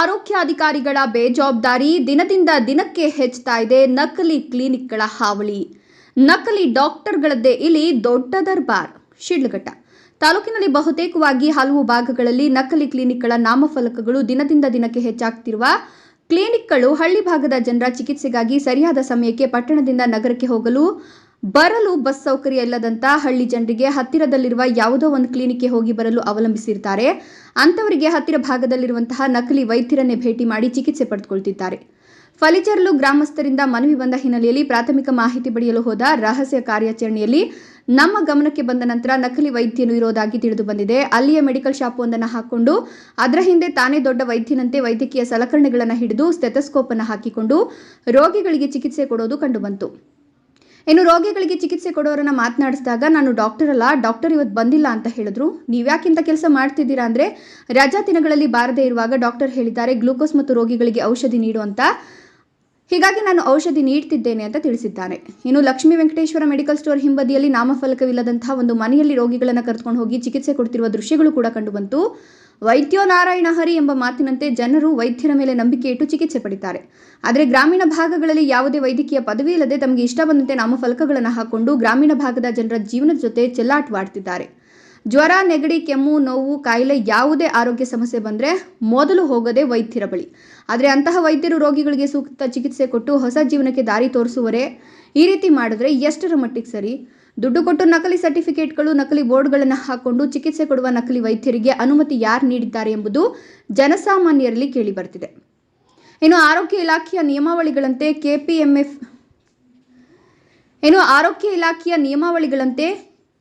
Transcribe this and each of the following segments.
ಆರೋಗ್ಯಾಧಿಕಾರಿಗಳ ಬೇಜವಾಬ್ದಾರಿ ದಿನದಿಂದ ದಿನಕ್ಕೆ ಹೆಚ್ಚುತ್ತಾ ಇದೆ. ನಕಲಿ ಕ್ಲಿನಿಕ್ಗಳ ಹಾವಳಿ. ನಕಲಿ ಡಾಕ್ಟರ್ಗಳದ್ದೇ ಇಲ್ಲಿ ದೊಡ್ಡ ದರ್ಬಾರ್. ಶಿಡ್ಲಘಟ್ಟ. ತಾಲೂಕಿನಲ್ಲಿ ಬಹುತೇಕವಾಗಿ ಹಲವು ಭಾಗಗಳಲ್ಲಿ ನಕಲಿ ಕ್ಲಿನಿಕ್ಗಳ ನಾಮಫಲಕಗಳು ದಿನದಿಂದ ದಿನಕ್ಕೆ ಹೆಚ್ಚಾಗ್ತಿರುವ ಕ್ಲಿನಿಕ್ಗಳು ಹಳ್ಳಿ ಭಾಗದ ಜನರ ಚಿಕಿತ್ಸೆಗಾಗಿ ಸರಿಯಾದ ಸಮಯಕ್ಕೆ ಪಟ್ಟಣದಿಂದ ನಗರಕ್ಕೆ ಹೋಗಲು ಬರಲು ಬಸ್ ಸೌಕರ್ಯ ಇಲ್ಲದಂತ ಹಳ್ಳಿ ಜನರಿಗೆ ಹತ್ತಿರದಲ್ಲಿರುವ ಯಾವುದೋ ಒಂದು ಕ್ಲಿನಿಕ್ಗೆ ಹೋಗಿ ಬರಲು ಅವಲಂಬಿಸಿರ್ತಾರೆ. ಅಂಥವರಿಗೆ ಹತ್ತಿರ ಭಾಗದಲ್ಲಿರುವಂತಹ ನಕಲಿ ವೈದ್ಯರನ್ನೇ ಭೇಟಿ ಮಾಡಿ ಚಿಕಿತ್ಸೆ ಪಡೆದುಕೊಳ್ತಿದ್ದಾರೆ. ಫಲಿಚರ್ಲು ಗ್ರಾಮಸ್ಥರಿಂದ ಮನವಿ ಬಂದ ಹಿನ್ನೆಲೆಯಲ್ಲಿ ಪ್ರಾಥಮಿಕ ಮಾಹಿತಿ ಪಡೆಯಲು ಹೋದ ರಹಸ್ಯ ಕಾರ್ಯಾಚರಣೆಯಲ್ಲಿ ನಮ್ಮ ಗಮನಕ್ಕೆ ಬಂದ ನಂತರ ನಕಲಿ ವೈದ್ಯನು ಇರೋದಾಗಿ ತಿಳಿದು ಬಂದಿದೆ. ಅಲ್ಲಿಯ ಮೆಡಿಕಲ್ ಶಾಪ್ ಒಂದನ್ನು ಹಾಕೊಂಡು ಅದರ ಹಿಂದೆ ತಾನೇ ದೊಡ್ಡ ವೈದ್ಯನಂತೆ ವೈದ್ಯಕೀಯ ಸಲಕರಣೆಗಳನ್ನು ಹಿಡಿದು ಸ್ಟೆಥಸ್ಕೋಪ್ ಅನ್ನು ಹಾಕಿಕೊಂಡು ರೋಗಿಗಳಿಗೆ ಚಿಕಿತ್ಸೆ ಕೊಡೋದು ಕಂಡುಬಂತು ಇನ್ನು ರೋಗಿಗಳಿಗೆ ಚಿಕಿತ್ಸೆ ಕೊಡೋರನ್ನ ಮಾತನಾಡಿಸಿದಾಗ, ನಾನು ಡಾಕ್ಟರ್ ಅಲ್ಲ ಡಾಕ್ಟರ್ ಇವತ್ತು ಬಂದಿಲ್ಲ ಅಂತ ಹೇಳಿದ್ರು. ನೀವ್ಯಾಕಿಂತ ಕೆಲಸ ಮಾಡ್ತಿದ್ದೀರಾ ಅಂದ್ರೆ, ರಜಾ ದಿನಗಳಲ್ಲಿ ಬಾರದೇ ಇರುವಾಗ ಡಾಕ್ಟರ್ ಹೇಳಿದ್ದಾರೆ, ಗ್ಲೂಕೋಸ್ ಮತ್ತು ರೋಗಿಗಳಿಗೆ ಔಷಧಿ ನೀಡುವಂತ ಹೀಗಾಗಿ ನಾನು ಔಷಧಿ ನೀಡ್ತಿದ್ದೇನೆ ಅಂತ ತಿಳಿಸಿದ್ದಾನೆ ಇನ್ನು ಲಕ್ಷ್ಮೀ ವೆಂಕಟೇಶ್ವರ ಮೆಡಿಕಲ್ ಸ್ಟೋರ್ ಹಿಂಬದಿಯಲ್ಲಿ ನಾಮಫಲಕವಿಲ್ಲದಂತಹ ಒಂದು ಮನೆಯಲ್ಲಿ ರೋಗಿಗಳನ್ನು ಕರೆದುಕೊಂಡು ಹೋಗಿ ಚಿಕಿತ್ಸೆ ಕೊಡ್ತಿರುವ ದೃಶ್ಯಗಳು ಕೂಡ ಕಂಡುಬಂತು ವೈದ್ಯೋ ನಾರಾಯಣ ಹರಿ ಎಂಬ ಮಾತಿನಂತೆ ಜನರು ವೈದ್ಯರ ಮೇಲೆ ನಂಬಿಕೆ ಇಟ್ಟು ಚಿಕಿತ್ಸೆ ಪಡಿತಾರೆ. ಆದರೆ ಗ್ರಾಮೀಣ ಭಾಗಗಳಲ್ಲಿ ಯಾವುದೇ ವೈದ್ಯಕೀಯ ಪದವಿ ಇಲ್ಲದೆ ತಮಗೆ ಇಷ್ಟ ಬಂದಂತೆ ನಾಮಫಲಕಗಳನ್ನು ಹಾಕೊಂಡು ಗ್ರಾಮೀಣ ಭಾಗದ ಜನರ ಜೀವನದ ಜೊತೆ ಚೆಲ್ಲಾಟವಾಡ್ತಿದ್ದಾರೆ ಜ್ವರ, ನೆಗಡಿ, ಕೆಮ್ಮು, ನೋವು, ಕಾಯಿಲೆ ಯಾವುದೇ ಆರೋಗ್ಯ ಸಮಸ್ಯೆ ಬಂದರೆ ಮೊದಲು ಹೋಗದೆ ವೈದ್ಯರ ಬಳಿ. ಆದರೆ ಅಂತಹ ವೈದ್ಯರು ರೋಗಿಗಳಿಗೆ ಸೂಕ್ತ ಚಿಕಿತ್ಸೆ ಕೊಟ್ಟು ಹೊಸ ಜೀವನಕ್ಕೆ ದಾರಿ ತೋರಿಸುವರೆ ಈ ರೀತಿ ಮಾಡಿದ್ರೆ ಎಷ್ಟರ ಮಟ್ಟಿಗೆ ಸರಿ? ದುಡ್ಡು ಕೊಟ್ಟು ನಕಲಿ ಸರ್ಟಿಫಿಕೇಟ್ಗಳು, ನಕಲಿ ಬೋರ್ಡ್ಗಳನ್ನು ಹಾಕೊಂಡು ಚಿಕಿತ್ಸೆ ಕೊಡುವ ನಕಲಿ ವೈದ್ಯರಿಗೆ ಅನುಮತಿ ಯಾರು ನೀಡಿದ್ದಾರೆ ಎಂಬುದು ಜನಸಾಮಾನ್ಯರಲ್ಲಿ ಕೇಳಿ ಬರ್ತಿದೆ ಇನ್ನು ಆರೋಗ್ಯ ಇಲಾಖೆಯ ನಿಯಮಾವಳಿಗಳಂತೆ ಕೆಪಿಎಂಎಫ್, ಇನ್ನು ಆರೋಗ್ಯ ಇಲಾಖೆಯ ನಿಯಮಾವಳಿಗಳಂತೆ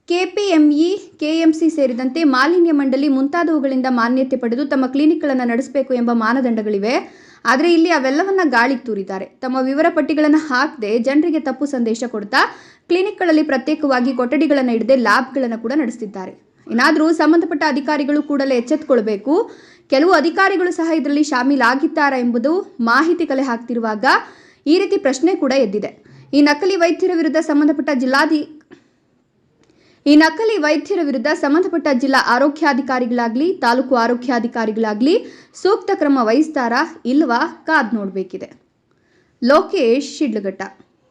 ಕೆಪಿಎಂಇ, ಕೆಎಂಸಿ ಸೇರಿದಂತೆ ಮಾಲಿನ್ಯ ಮಂಡಳಿ ಮುಂತಾದವುಗಳಿಂದ ಮಾನ್ಯತೆ ಪಡೆದು ತಮ್ಮ ಕ್ಲಿನಿಕ್ಗಳನ್ನು ನಡೆಸಬೇಕು ಎಂಬ ಮಾನದಂಡಗಳಿವೆ. ಆದರೆ ಇಲ್ಲಿ ಅವೆಲ್ಲವನ್ನ ಗಾಳಿಗೆ ತೂರಿದ್ದಾರೆ. ತಮ್ಮ ವಿವರ ಪಟ್ಟಿಗಳನ್ನು ಹಾಕದೆ ಜನರಿಗೆ ತಪ್ಪು ಸಂದೇಶ ಕೊಡ್ತಾ ಕ್ಲಿನಿಕ್ಗಳಲ್ಲಿ ಪ್ರತ್ಯೇಕವಾಗಿ ಕೊಠಡಿಗಳನ್ನು ಇಡದೆ ಲ್ಯಾಬ್ಗಳನ್ನು ಕೂಡ ನಡೆಸ್ತಿದ್ದಾರೆ. ಏನಾದರೂ ಸಂಬಂಧಪಟ್ಟ ಅಧಿಕಾರಿಗಳು ಕೂಡಲೇ ಎಚ್ಚೆತ್ತುಕೊಳ್ಬೇಕು ಕೆಲವು ಅಧಿಕಾರಿಗಳು ಸಹ ಇದರಲ್ಲಿ ಶಾಮೀಲಾಗಿದ್ದಾರಾ ಎಂಬುದು ಮಾಹಿತಿ ಕಲೆ ಹಾಕ್ತಿರುವಾಗ ಈ ರೀತಿ ಪ್ರಶ್ನೆ ಕೂಡ ಎದ್ದಿದೆ. ಈ ನಕಲಿ ವೈದ್ಯರ ವಿರುದ್ಧ ಸಂಬಂಧಪಟ್ಟ ಜಿಲ್ಲಾಧಿ ಈ ನಕಲಿ ವೈದ್ಯರ ವಿರುದ್ಧ ಸಂಬಂಧಪಟ್ಟ ಜಿಲ್ಲಾ ಆರೋಗ್ಯಾಧಿಕಾರಿಗಳಾಗಲಿ, ತಾಲೂಕು ಆರೋಗ್ಯಾಧಿಕಾರಿಗಳಾಗಲಿ ಸೂಕ್ತ ಕ್ರಮ ವಹಿಸ್ತಾರಾ ಇಲ್ವಾ ಕಾದ್ ನೋಡಬೇಕಿದೆ. ಲೋಕೇಶ್ ಶಿಡ್ಲಘಟ್ಟ.